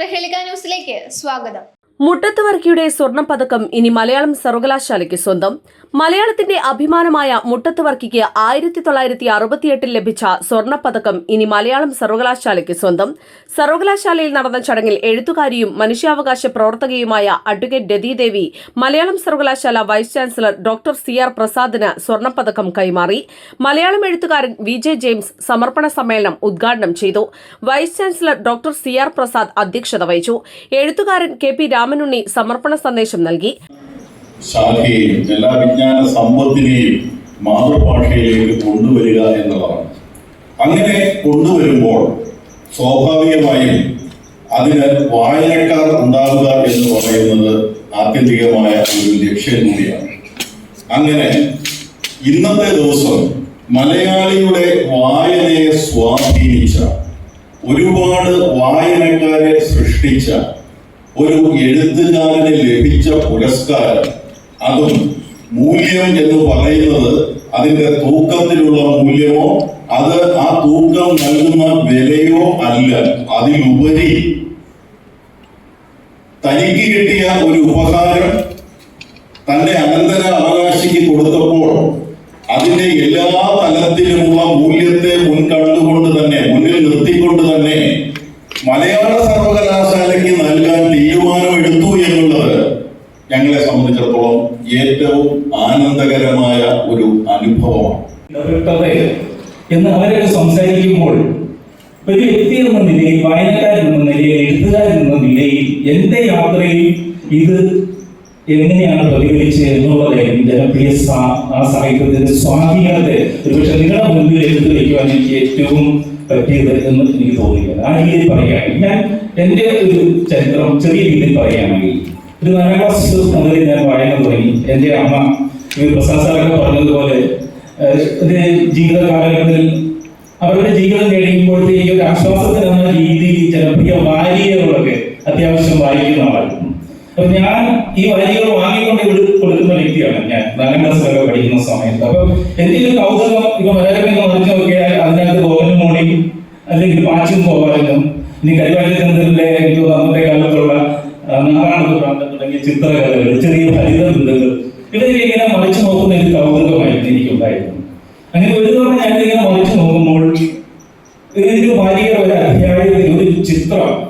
Praheleeka ന്യൂസിലേക്ക് സ്വാഗതം. മുട്ടത്ത് വർക്കിയുടെ സ്വർണ പതക്കം ഇനി മലയാളം സർവകലാശാലയ്ക്ക് സ്വന്തം. മലയാളത്തിന്റെ അഭിമാനമായ മുട്ടത്ത് വർക്കിക്ക് ആയിരത്തി തൊള്ളായിരത്തി അറുപത്തിയെട്ടിൽ ലഭിച്ച സ്വർണ പതക്കം ഇനി മലയാളം സർവകലാശാലയ്ക്ക് സ്വന്തം. സർവകലാശാലയിൽ നടന്ന ചടങ്ങിൽ എഴുത്തുകാരിയും മനുഷ്യാവകാശ പ്രവർത്തകയുമായ അഡ്വക്കേറ്റ് രതിദേവി മലയാളം സർവകലാശാല vice chancellor doctor C R പ്രസാദിന് സ്വർണപ്പതക്കം കൈമാറി. മലയാളം എഴുത്തുകാരൻ വി ജെ ജെയിംസ് സമർപ്പണ സമ്മേളനം ഉദ്ഘാടനം ചെയ്തു. Vice chancellor doctor C R Prasad അധ്യക്ഷത വഹിച്ചു. എഴുത്തുകാരൻ കെ പി രാമനുണ്ണി സമർപ്പണ സന്ദേശം നൽകി. എല്ലാ വിജ്ഞാന സമ്പത്തിനെയും മാതൃഭാഷയിലേക്ക് കൊണ്ടുവരിക എന്നുള്ളതാണ് അങ്ങനെ കൊണ്ടുവരുമ്പോൾ സ്വാഭാവികമായും അതിന് വായനക്കാർ ഉണ്ടാവുക എന്ന് പറയുന്നത് ആത്യന്തികമായ ഒരു ലക്ഷ്യം കൂടിയാണ്. അങ്ങനെ ഇന്നത്തെ ദിവസം മലയാളിയുടെ വായനയെ സ്വാധീനിച്ച ഒരുപാട് വായനക്കാരെ സൃഷ്ടിച്ച ഒരു എഴുത്തുകാരന് ലഭിച്ച പുരസ്കാരം. അതും മൂല്യം എന്ന് പറയുന്നത് അതിന്റെ തൂക്കത്തിലുള്ള മൂല്യമോ അത് ആ തൂക്കം നൽകുന്ന വിലയോ അല്ല. അതിലുപരി തനിക്ക് കിട്ടിയ ഒരു ഉപഹാരം തന്റെ അനന്തര അവകാശിക്ക് കൊടുത്തപ്പോൾ അതിന്റെ എല്ലാ തലത്തിലുമുള്ള മൂല്യത്തെ മുൻകണ്ടുകൊണ്ട് തന്നെ മുന്നിൽ നിർത്തിക്കൊണ്ട് തന്നെ മലയാള സർവകലാശാലയ്ക്ക് നൽകാൻ തീരുമാനമെടുത്തു എന്നുള്ളത് ഞങ്ങളെ സംബന്ധിച്ചിടത്തോളം ഏറ്റവും ആനന്ദകരമായ ഒരു അനുഭവമാണ്. എന്ന് അവരൊക്കെ സംസാരിക്കുമ്പോൾ ഒരു വ്യക്തി എന്ന നിലയിൽ വായനക്കാരൻ എന്ന നിലയിൽ എഴുത്തുകാരൻ എന്ന നിലയിൽ എന്റെ യാത്രയിൽ ഇത് എങ്ങനെയാണ് പ്രതികരിച്ചത് എന്നുള്ളത് ജനപ്രിയ ആ സാഹിത്യത്തിന്റെ സ്വാധീനത്തെ ഒരുപക്ഷെ നിങ്ങളുടെ മുൻപിൽ എടുത്തു വയ്ക്കുവാൻ എനിക്ക് ഏറ്റവും പറ്റിയത് എന്ന് എനിക്ക് തോന്നിയത്. ആ രീതിയിൽ പറയുകയാണെങ്കിൽ ഞാൻ എന്റെ ഒരു ചരിത്രം ചെറിയ രീതിയിൽ പറയുകയാണെങ്കിൽ ഒരു നാലാം ക്ലാസ് മുതൽ ഞാൻ വായന തുടങ്ങി. എന്റെ അമ്മ പ്രസാദ് സാറൊക്കെ പറഞ്ഞതുപോലെ ജീവിതകാലഘട്ടത്തിൽ അവരുടെ ജീവിതം കഴിയുമ്പോഴത്തേക്ക് ഒരു ആശ്വാസത്തിന് എന്ന രീതിയിൽ ജനപ്രിയ വാരികകളൊക്കെ അത്യാവശ്യം വായിക്കുന്ന ആളായിരുന്നു അപ്പൊ ഞാൻ ഈ വാരികകൾ വാങ്ങിക്കൊണ്ട് ഇവിടെ കൊടുക്കുന്ന വ്യക്തിയാണ് ഞാൻ. നാലാം ക്ലാസ്സിലൊക്കെ പഠിക്കുന്ന സമയത്ത്. അപ്പൊ എന്തെങ്കിലും കൗതുകം ഇപ്പൊ മലയാളം മറിച്ച് നോക്കിയാൽ അതിനകത്ത് ഗോവനും മോണി അല്ലെങ്കിൽ പാച്ചും പോകാനും ഇനി കരിവാരചന്ദ്രന്റെ എനിക്ക് അന്നത്തെ കാലത്തുള്ള പ്രാന്തം തുടങ്ങിയ ചിത്രകലകൾ ചെറിയ ഫലിത ഒരു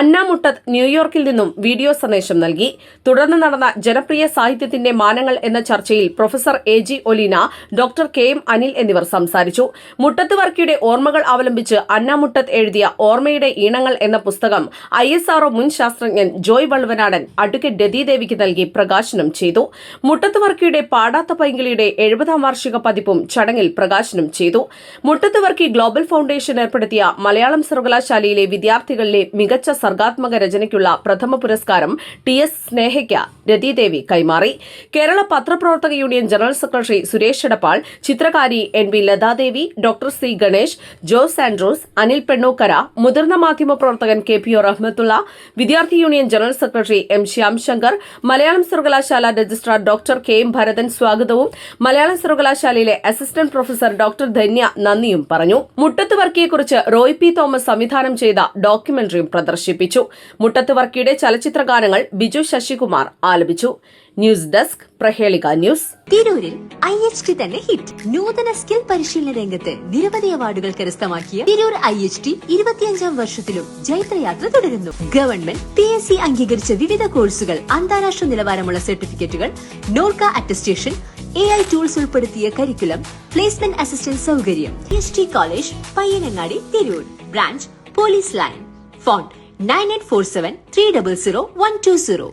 അന്ന മുട്ടത്ത് ന്യൂയോർക്കിൽ നിന്നും വീഡിയോ സന്ദേശം നൽകി. തുടർന്ന് നടന്ന ജനപ്രിയ സാഹിത്യത്തിന്റെ മാനങ്ങൾ എന്ന ചർച്ചയിൽ professor A G Oleena doctor K M Anil എന്നിവർ സംസാരിച്ചു. മുട്ടത്ത് വർക്കിയുടെ ഓർമ്മകൾ അവലംബിച്ച് അന്ന മുട്ടത്ത് എഴുതിയ ഓർമ്മയുടെ ഈണങ്ങൾ എന്ന പുസ്തകം ഐ എസ് ആർഒ മുൻ ശാസ്ത്രജ്ഞൻ ജോയ് വൾവനാടൻ അഡ്വക്കേറ്റ് രതിദേവിക്ക് നൽകി പ്രകാശനം ചെയ്തു. മുട്ടത്ത് വർക്കിയുടെ പാടാത്ത പൈങ്കിളിയുടെ എഴുപതാം വാർഷിക പതിപ്പും ചടങ്ങിൽ പ്രകാശനം ചെയ്തു. മുട്ടത്ത് വർക്കി ഗ്ലോബൽ ഫൗണ്ടേഷൻ ഏർപ്പെടുത്തിയ മലയാളം സർവകലാശാലയിലെ വിദ്യാർത്ഥികളിലെ മികച്ച സർഗാത്മക രചനയ്ക്കുള്ള പ്രഥമ പുരസ്കാരം ടി എസ് സ്നേഹയ്ക്ക് രതിദേവി കൈമാറി. കേരള പത്രപ്രവർത്തക union general secretary Suresh Edappal ചിത്രകാരി N V Lathadevi doctor C Ganesh Jose Andrews Anil Pennukkara മുതിർന്ന മാധ്യമ പ്രവർത്തകൻ കെ പി ഒ റഹ്മത്തുള്ള വിദ്യാർത്ഥി union general secretary M Shyam Shankar Malayalam സർവകലാശാല registrar doctor K M Bharathan സ്വാഗതവും മലയാള സർവകലാശാലയിലെ assistant professor doctor Dhanya നന്ദിയും പറഞ്ഞു. മുട്ടത്ത് വർക്കിയെക്കുറിച്ച് റോയ് പി തോമസ് സംവിധാനം ചെയ്ത ഡോക്യുമെന്ററിയും പ്രദർശിപ്പിച്ചു. മുട്ടത്ത് വർക്കിയുടെ ചലച്ചിത്ര ഗാനങ്ങൾ ബിജു ശശികുമാർ ആലപിച്ചു. News desk Prahelika news. തിരൂരിൽ ഐ എച്ച് ടി തന്നെ ഹിറ്റ്. നൂതന സ്കിൽ പരിശീലന രംഗത്ത് നിരവധി അവാർഡുകൾ കരസ്ഥമാക്കിയ തിരൂർ ഐ എച്ച് ടി ഇരുപത്തിയഞ്ചാം വർഷത്തിലും ജൈത്രയാത്ര തുടരുന്നു. ഗവൺമെന്റ് പി എസ് സി അംഗീകരിച്ച വിവിധ കോഴ്സുകൾ അന്താരാഷ്ട്ര നിലവാരമുള്ള സർട്ടിഫിക്കറ്റുകൾ Norka attestation A I tools ഉൾപ്പെടുത്തിയ കരിക്കുലം പ്ലേസ്മെന്റ് അസിസ്റ്റന്റ് സൗകര്യം S T college Payyanangadi Tirur. Branch police line. Phone 9847 300 120.